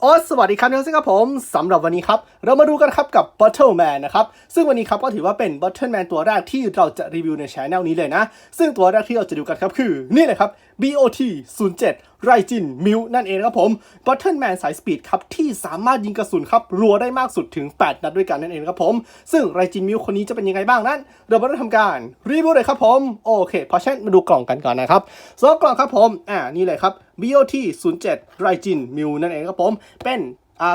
โอ้สวัสดีครับทุกท่านครับผมสำหรับวันนี้ครับ เรามาดูกันครับกับ Bottle Man นะครับ ซึ่งวันนี้ครับก็ถือว่าเป็น Bottle Man ตัวแรกที่เราจะรีวิวในช anel นี้เลยนะ ซึ่งตัวแรกที่เราจะดูกันครับคือ นี่เลยครับ BOT 07ไรจินมิวนั่นเองครับผม Bottle Man สายสปีดครับ ที่สามารถยิงกระสุนครับ รัวได้มากสุดถึง 8 นัดด้วยกันนั่นเองครับผม ซึ่งไรจินมิวคนนี้จะเป็นยังไงบ้างนั้น เรามาเริ่มทำการรีวิวเลยครับผมโอเคเพราะฉะนั้นมาดูกล่องกันก่อนนะครับสำหรับกล่องครับผมอ่านี่เลยครับ BOT 07ไรจินมิวนั่นเองครับผม เป็น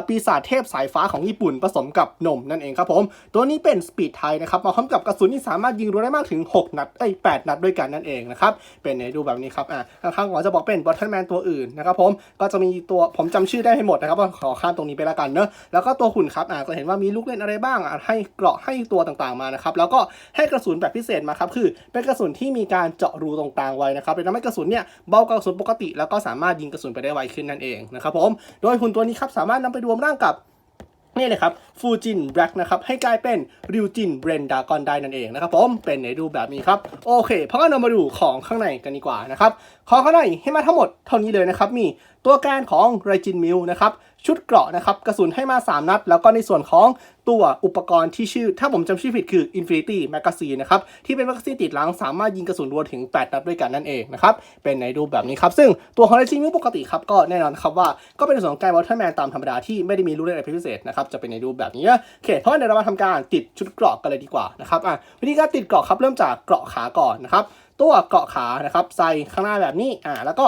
ปีศาจเทพสายฟ้าของญี่ปุ่นผสมกับนมนั่นเองครับผม ตัวนี้เป็นสปีดไทยนะครับมาพร้อมกับกระสุนที่สามารถยิงรัวได้มากถึง 6 นัดไอ้ย8นัดด้วยกันนั่นเองนะครับเป็นในดูแบบนี้ครับอ่าข้างๆผมจะบอกเป็นบอทเทิลแมนตัวอื่นนะครับผมก็จะมีตัวผมจำชื่อได้ให้หมดนะครับขอข้ามตรงนี้ไปล้วกันเนอะแล้วก็ตัวหุ่นครับอ่าจะเห็นว่ามีลูกเล่นอะไรบ้างอ่าให้เกราะให้ตัวต่างๆมานะครับแล้วก็ให้กระสุนแบบพิเศษมาครับคือ เป็นกระสุนที่มีการเจาะรูตรงกลางไว้นะครับเป็นทำให้กระสุนเนี่ยเบากว่ากระสุนปกติ แล้วก็สามารถยิงกระสุนไปได้ไวขึ้นนั่นเองนะครับผมโดยหุ่นตัวนี้ครับสามารถนำไปรวมร่างกับนี่เลยครับฟูจินแบล็กนะครับ ให้กลายเป็นริวจินเบรนดากอนได้นั่นเองนะครับผมเป็นในรูปแบบนี้ครับ โอเคเพราะงั้นเรามาดูของข้างในกันดีกว่านะครับ ของข้างในให้มาทั้งหมดเท่านี้เลยนะครับ มีตัวแกนของไรจินมิลนะครับ ชุดเกราะนะครับกระสุนให้มา 3 นัด แล้วก็ในส่วนของตัวอุปกรณ์ที่ชื่อ ถ้าผมจำชื่อผิดคือ Infinity Magazine นะครับที่เป็นแมกกาซีนติดหลังสามารถยิงกระสุนรัวถึง 8 นัดด้วยกันนั่นเองนะครับเป็นในรูปแบบนี้ครับ ซึ่งตัวของไรจินมิลปกติครับก็แน่นอนครับว่าก็เป็นส่วนของการวอลเตอร์แมนตามธรรมดาที่ไม่ได้มีรูปเล่นอะไรพิเศษนะครับจะเป็นในรูปแบบนี้โอเคเพราะว่าเดี๋ยวเรามาทำการติดชุดเกราะกันเลยดีกว่านะครับอะวิธีการติดเกราะครับเริ่มจากเกราะขาก่อนนะครับตัวเกราะขานะครับใส่ข้างหน้าแบบนี้อ่าแล้วก็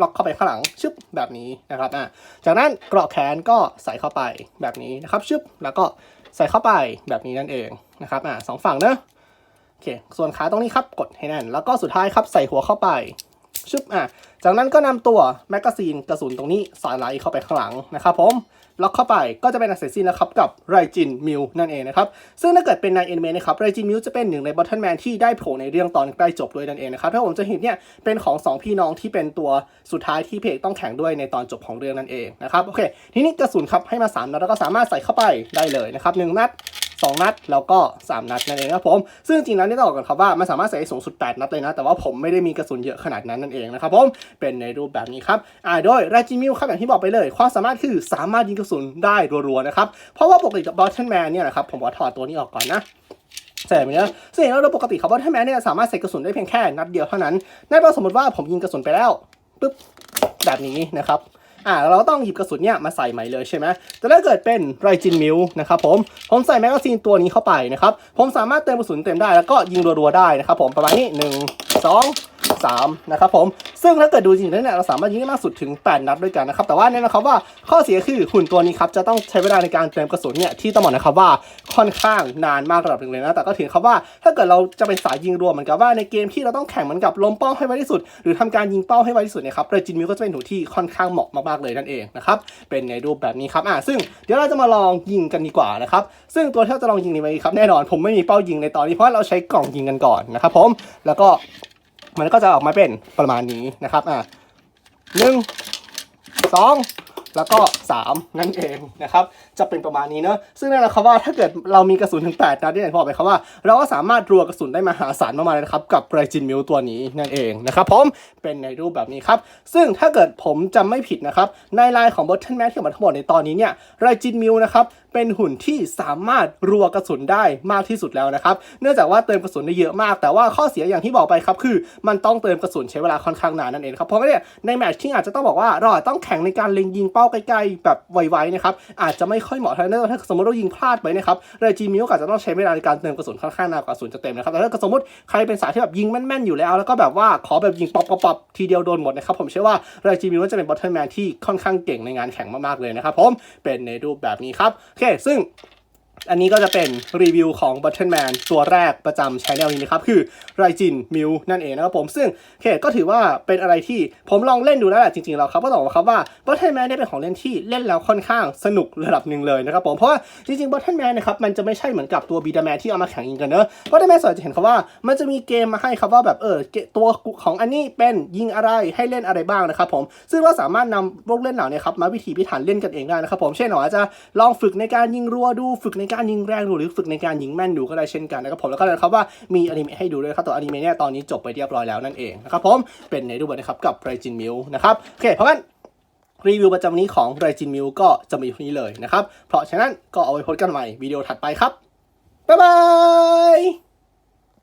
ล็อกเข้าไปข้างหลังชึบแบบนี้นะครับอ่าจากนั้นเกราะแขนก็ใส่เข้าไปแบบนี้นะครับชึบแล้วก็ใส่เข้าไปแบบนี้นั่นเองนะครับอ่าสองฝั่งเนอะโอเคส่วนขาตรงนี้ครับกดให้แน่น แล้วก็สุดท้ายครับใส่หัวเข้าไปชึบอ่า จากนั้นก็นำตัวแมกกาซีนกระสุนตรงนี้สายไหลเข้าไปข้างหลังนะครับผมล็อกเข้าไปก็จะเป็นอักเสบสิ้นแล้วครับกับไรจินมิวนั่นเองนะครับซึ่งถ้าเกิดเป็นในเอ็นเมนะครับไรจินมิวจะเป็นหนึ่งในบอทเทิลแมนที่ได้โผล่ในเรื่องตอนใกล้จบด้วยนั่นเองนะครับถ้าผมจะเห็นเนี่ยเป็นของสองพี่น้องที่เป็นตัวสุดท้ายที่เพจต้องแข่งด้วยในตอนจบของเรื่องนั่นเองนะครับโอเคทีนี้กระสุนครับให้มา3นัดแล้วก็สามารถใส่เข้าไปได้เลยนะครับหนึ่งนัด 2 นัด แล้วก็ 3 นัดนั่นเองครับผม ซึ่งจริงๆแล้วนี่ต้องบอกกันครับว่ามันสามารถใส่สูงสุด 8 นัดเลยนะ แต่ว่าผมไม่ได้มีกระสุนเยอะขนาดนั้นนั่นเองนะครับผม เป็นในรูปแบบนี้ครับอ่าโดยราจิมิวครับอย่างที่บอกไปเลย ความสามารถคือสามารถยิงกระสุนได้รัวๆนะครับ เพราะว่าปกติบอทเทนแมนเนี่ยนะครับผมขอถอดตัวนี้ออกก่อนนะใส่แบบนี้นะซึ่งแล้วโดยปกติครับว่าถ้าแมนเนี่ยสามารถใส่กระสุนได้เพียงแค่นัดเดียวเท่านั้นนั่นแปลว่าสมมติว่าผมยิงกระสุนไปแล้วปุ๊บแบบนี้นะครับ อ่าเราต้องหยิบกระสุนเนี่ยมาใส่ใหม่เลยใช่ไหมแต่ถ้าเกิดเป็นไรจินมิวนะครับผมผมใส่แมกกาซีนตัวนี้เข้าไปนะครับผมสามารถเติมกระสุนเต็มได้แล้วก็ยิงรัวๆได้นะครับผมประมาณนี้หนึ่งสอง สามนะครับผมซึ่งถ้าเกิดดูจริงๆแล้วเนี่ยเราสามารถยิงได้มากสุดถึง 8 นัดด้วยกันนะครับแต่ว่าแน่นะครับว่าข้อเสียคือหุ่นตัวนี้ครับจะต้องใช้เวลาในการเติมกระสุนเนี่ยที่ต้องบอกนะครับว่าค่อนข้างนานมากระดับหนึ่งเลยนะแต่ก็ถือครับว่าถ้าเกิดเราจะเป็นสายยิงรัวเหมือนกับว่าในเกมที่เราต้องแข่งเหมือนกับล้มเป้าให้ไวที่สุด หรือทำการยิงเป้าให้ไวที่สุดเนี่ยครับเรจินมิวก็จะเป็นหุ่นที่ค่อนข้างเหมาะมากๆเลยนั่นเองนะครับเป็นในรูปแบบนี้ครับอ่าซึ่งเดี๋ยวเราจะมาลองยิงกันดีกว่านะครับซึ่งตัวที่เราจะลองยิงในวันนี้ครับแน่นอนผมไม่มีเป้ายิงในตอนนี้เพราะเราใช้กล่องยิงกันก่อนนะครับผมแล้วก็ มันก็จะออกมาเป็นประมาณนี้นะครับอะหนึ่งสอง แล้วก็ 3 นั่นเองนะครับจะเป็นประมาณนี้เนอะซึ่งนั่นแหละครับว่าถ้าเกิดเรามีกระสุนถึง8นัดที่อย่างที่บอกไปครับว่า เราก็สามารถรัวกระสุนได้มหาศาลมากๆเลยนะครับกับไรจินมิลตัวนี้นั่นเองนะครับผมเป็นในรูปแบบนี้ครับซึ่งถ้าเกิดผมจำไม่ผิดนะครับในไลน์ของบอทเทนแมนที่ออกมาทั้งหมดในตอนนี้เนี่ยไรจินมิลนะครับเป็นหุ่นที่สามารถรัวกระสุนได้มากที่สุดแล้วนะครับ เนื่องจากว่าเติมกระสุนได้เยอะมาก แต่ว่าข้อเสียอย่างที่บอกไปครับคือ มันต้องเติมกระสุนใช้เวลาค่อนข้างนานนั่นเองครับเพราะว่าเนี่ยในแมตช์ที่อาจจะต้องบอกว่าเราต้องแข่งในการเล็งยิงเป้าใกล้ๆแบบไวๆนะครับอาจจะไม่ค่อยเหมาะเท่านั้นถ้าสมมติเรายิงพลาดไปนะครับเรจีมิวอาจจะต้องใช้เวลาในการเติมกระสุนค่อนข้างนานกว่ากระสุนจะเต็มนะครับแต่ถ้าสมมติใครเป็นสายที่แบบยิงแม่นๆอยู่แล้ว แล้วก็แบบว่าขอแบบยิงป๊อปป๊อปทีเดียวโดนหมดนะครับผมเชื่อว่าเรจีมิวจะเป็นบอทเทิลแมนที่ค่อนข้างเก่งในงานแข่งมากๆเลยนะครับผมเป็นในรูปแบบนี้ครับโอเคซึ่ง อันนี้ก็จะเป็นรีวิวของ Buttonman ตัวแรกประจำช anel นี้นะครับ คือไรจินมิวนั่นเองนะครับผม ซึ่งเคก็ถือว่าเป็นอะไรที่ผมลองเล่นดูแล้วแหละจริงๆแล้วครับก็ต้องบอกครับว่า Buttonman เนี่ยเป็นของเล่นที่เล่นแล้วค่อนข้างสนุกระดับหนึ่งเลยนะครับผม เพราะว่าจริงๆ Buttonman นะครับมันจะไม่ใช่เหมือนกับตัว b ีดาแมนที่เอามาแข่งยิงกันเนอะ Buttonman ส่วนจะเห็นครับว่ามันจะมีเกมมาให้ครับว่าแบบเออตัวของอันนี้เป็นยิงอะไรให้เล่นอะไรบ้างนะครับผม ซึ่งเราสามารถนำพวกเล่นเหล่านี้ครับมาวิธีพิถันเล่นกันเองได้นะครับผมเช่นเราอาจจะลองฝึกในการยิงรัวดูฝึกในการยิงแรงดูหรือฝึกในการยิงแม่นดูก็ได้เช่นกันนะครับผมแล้วก็เลยครับว่ามีอนิเมะให้ดูด้วยครับตัวอนิเมะเนี่ยตอนนี้จบไปเรียบร้อยแล้วนั่นเองนะครับผมเป็นในรูปแบบนะครับกับไรจินมิวนะครับโอเคเพราะงั้นรีวิวประจำวันนี้ของไรจินมิวก็จะมีเท่านี้เลยนะครับเพราะฉะนั้นก็เอาไว้พบกันใหม่วิดีโอถัดไปครับบ๊ายบาย